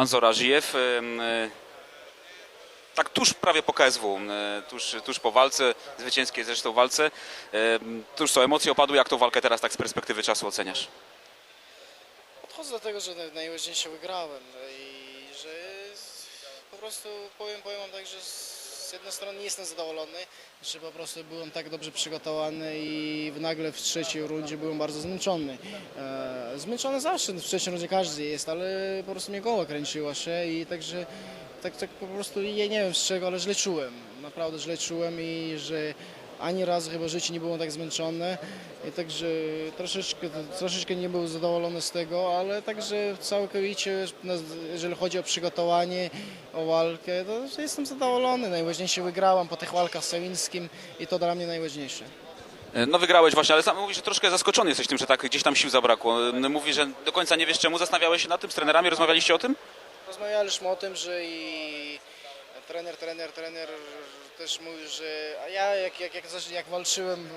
Anzora Żyjew. e, Tak tuż prawie po KSW, e, tuż, tuż po walce, zwycięskiej zresztą walce. Em, Tuż co, emocje opadły, jak tą walkę teraz tak z perspektywy czasu oceniasz? Podchodzę do tego, że naj- najważniejsze wygrałem no i że po prostu powiem, powiem tak, że z jednej strony nie jestem zadowolony, że po prostu byłem tak dobrze przygotowany i nagle w trzeciej rundzie byłem bardzo zmęczony. E, zmęczony zawsze, w trzeciej rundzie każdy jest, ale po prostu mnie głowa kręciła się i także tak, tak po prostu ja nie wiem z czego, ale źle czułem. Naprawdę źle czułem i że ani razu chyba życie nie było tak zmęczone. I także troszeczkę, troszeczkę nie był zadowolony z tego, ale także całkowicie, no, jeżeli chodzi o przygotowanie, o walkę, to jestem zadowolony. Najważniejsze wygrałam po tych walkach z Sawińskim i to dla mnie najważniejsze. E, No wygrałeś właśnie, ale sam mówisz, że troszkę zaskoczony jesteś tym, że tak gdzieś tam sił zabrakło. E, Mówi, że do końca nie wiesz czemu, zastanawiałeś się nad tym, z trenerami rozmawialiście o tym? Rozmawialiśmy o tym, że i trener, trener, trener też mówił, że a ja jak, jak, jak, jak walczyłem,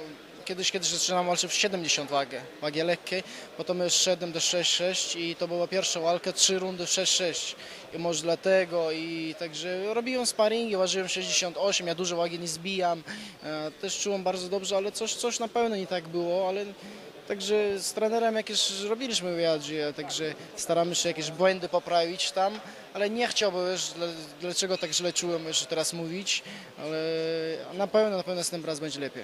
kiedyś, kiedyś zaczynałem walczyć w 70 wagę, wagę lekkiej, potem szedłem do 6-6 i to była pierwsza walka, trzy rundy w 6-6 i może dlatego i także robiłem sparingi, ważyłem 68, ja dużo wagi nie zbijam, e, też czułem bardzo dobrze, ale coś, coś na pewno nie tak było, ale Także z trenerem jakieś robiliśmy wywiadzie, także staramy się jakieś błędy poprawić tam, ale nie chciałbym już, dla- dlaczego tak źle czułem już teraz mówić, ale na pewno, na pewno następnym raz będzie lepiej.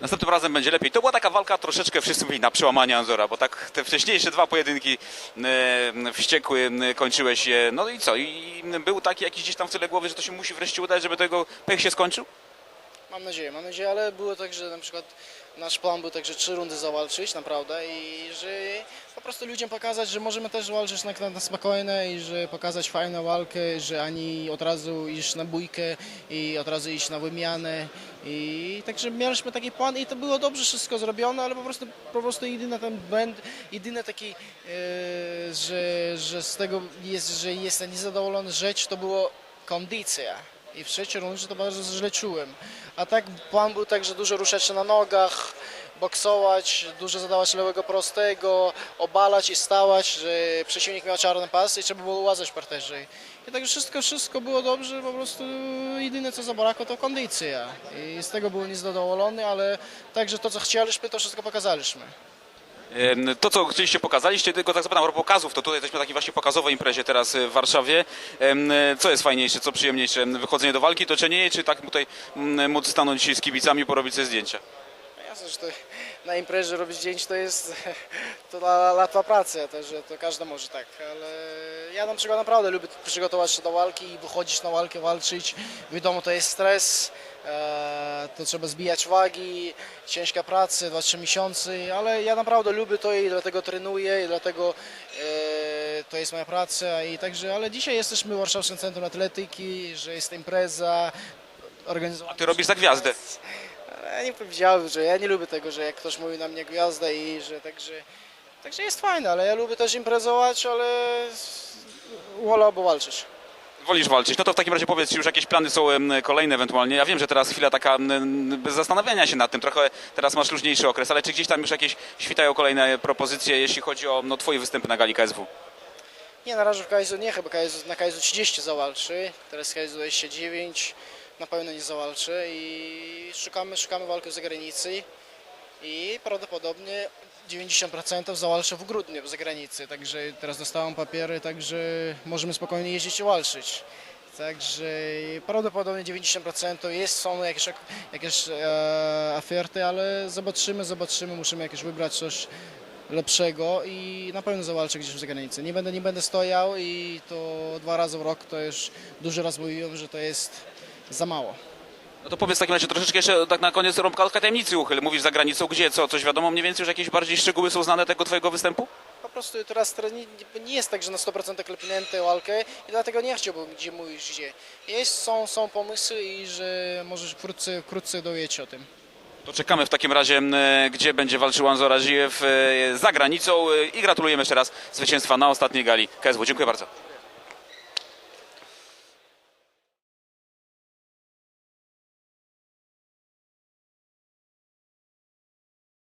Następnym razem będzie lepiej. To była taka walka troszeczkę wszyscy mówili na przełamanie Anzora, bo tak te wcześniejsze dwa pojedynki e, wściekły, kończyłeś je. No i co? I był taki jakiś gdzieś tam w tyle głowy, że to się musi wreszcie udać, żeby tego pech się skończył? Mam nadzieję, mam nadzieję, ale było tak, że na przykład nasz plan był tak, że trzy rundy zawalczyć, naprawdę, i że po prostu ludziom pokazać, że możemy też walczyć na, na, spokojne i że pokazać fajną walkę, że ani od razu iść na bójkę i od razu iść na wymianę. I także mieliśmy taki plan i to było dobrze wszystko zrobione, ale po prostu, po prostu jedyny ten błęd, jedyny taki, e, że, że z tego jest, że jestem niezadowolony rzecz, to było kondycja. I w trzeciej rundzie to bardzo źle czułem. A tak plan był tak, że dużo ruszać na nogach, boksować, dużo zadawać lewego prostego, obalać i stawać, że przeciwnik miał czarny pas i trzeba było łazać w parterze. I tak wszystko, wszystko było dobrze, po prostu jedyne co zabrakło to kondycja. I z tego byłem niezadowolony, ale także to co chcieliśmy, to wszystko pokazaliśmy. To, co chcieliście pokazaliście, tylko tak zapytam pokazów, to tutaj jesteśmy na takiej właśnie pokazowej imprezie teraz w Warszawie. Co jest fajniejsze, co przyjemniejsze? Wychodzenie do walki, toczenie jej, czy tak tutaj mm, móc stanąć z kibicami, porobić sobie zdjęcia? No że to na imprezie robić zdjęć to jest to la- łatwa praca, to, że to każdy może tak, ale ja na przykład naprawdę lubię przygotować się do walki i wychodzić na walkę, walczyć. Wiadomo, to jest stres, e, to trzeba zbijać wagi, ciężka praca, 2-3 miesiące, ale ja naprawdę lubię to i dlatego trenuję i dlatego e, to jest moja praca i także, ale dzisiaj jesteśmy w Warszawskim Centrum Atletyki, że jest impreza, organizowana. A ty robisz za gwiazdę. Ja nie powiedziałem, że ja nie lubię tego, że jak ktoś mówi na mnie gwiazda i że także, także jest fajne, ale ja lubię też imprezować, ale wolałbym walczyć. Wolisz walczyć. No to w takim razie powiedz, czy już jakieś plany są kolejne ewentualnie. Ja wiem, że teraz chwila taka bez zastanawiania się nad tym, trochę teraz masz luźniejszy okres, ale czy gdzieś tam już jakieś świtają kolejne propozycje, jeśli chodzi o no, twoje występy na gali KSW? Nie, na razie w KSU nie, chyba KSU, na KSU 30 zawalczy, teraz KSU 29, na pewno nie zawalczy i szukamy, szukamy walki z zagranicy i prawdopodobnie 90% zawalczy w grudniu w zagranicy, także teraz dostałem papiery, także możemy spokojnie jeździć i walczyć. Także prawdopodobnie 90% jest, są jakieś, jakieś e, oferty, ale zobaczymy, zobaczymy, musimy jakieś wybrać coś lepszego i na pewno zawalczę gdzieś w zagranicy. Nie będę, nie będę stojał i to dwa razy w rok to już dużo raz mówiłem, że to jest za mało. No to powiedz w takim razie troszeczkę jeszcze tak na koniec rąbka tajemnicy uchyl. Mówisz za granicą, gdzie, co, coś wiadomo mniej więcej, już jakieś bardziej szczegóły są znane tego twojego występu? Po prostu teraz nie, nie jest tak, że na 100% klepnięte walkę i dlatego nie chciałbym gdzie mówić gdzie. Jest, są, są pomysły i że możesz wkrótce, wkrótce dowiecie o tym. To czekamy w takim razie, gdzie będzie walczył Anzora Żyjew e, za granicą e, i gratulujemy jeszcze raz zwycięstwa na ostatniej gali KSW. Dziękuję bardzo.